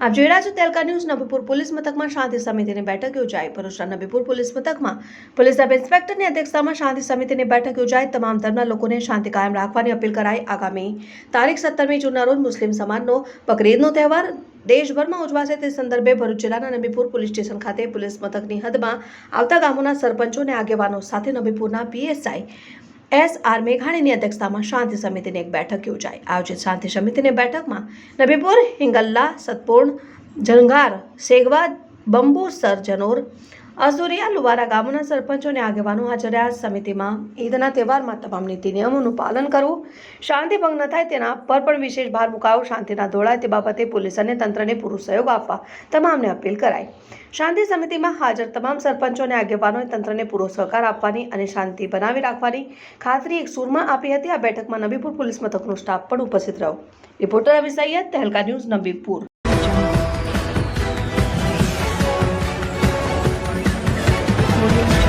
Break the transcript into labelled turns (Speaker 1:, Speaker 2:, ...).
Speaker 1: આપ જોઈ રહ્યા છો તેલકા ન્યૂઝ નબીપુર પોલીસ મથકમાં શાંતિ સમિતિની બેઠક યોજાઈ. ભરૂચના નબીપુર પોલીસ મથકમાં પોલીસ સબ ઇન્સ્પેક્ટરની અધ્યક્ષતામાં શાંતિ સમિતિની બેઠક યોજાઈ. તમામ ધર્મના લોકોને શાંતિ કાયમ રાખવાની અપીલ કરાઈ. આગામી તારીખ સત્તરમી જૂનના રોજ મુસ્લિમ સમાજનો બકરીદનો તહેવાર દેશભરમાં ઉજવાશે. તે સંદર્ભે ભરૂચ જિલ્લાના નબીપુર પોલીસ સ્ટેશન ખાતે પોલીસ મથકની હદમાં આવતા ગામોના સરપંચો અને આગેવાનો સાથે નબીપુરના પીએસઆઈ એસ આર મેઘાણીની અધ્યક્ષતામાં શાંતિ સમિતિની એક બેઠક યોજાઈ. આયોજિત શાંતિ સમિતિની બેઠકમાં નબીપુર હિંગલ્લા સતપૂર્ણ જંગાર સેગવા બંબુસર જનોર અસુરિયા, લુવારા ગામોના સરપંચો અને આગેવાનો હાજર રહ્યા. સમિતિમાં ઈદના તહેવારમાં તમામ નીતિ નિયમોનું પાલન કરવું, શાંતિ ભંગ ન થાય તેના પર પણ વિશેષ ભાર મુકાયો શાંતિના દોડાય તે બાબતે પોલીસ અને તંત્રને પૂરો સહયોગ આપવા તમામને અપીલ કરાઈ. શાંતિ સમિતિમાં હાજર તમામ સરપંચો અને આગેવાનોએ તંત્રને પૂરો સહકાર આપવાની અને શાંતિ બનાવી રાખવાની ખાતરી એક સૂરમાં આપી હતી. આ બેઠકમાં નબીપુર પોલીસ મથકનો સ્ટાફ પણ ઉપસ્થિત રહ્યો. રિપોર્ટર અભી તહેલકા ન્યૂઝ, નબીપુર.
Speaker 2: Audio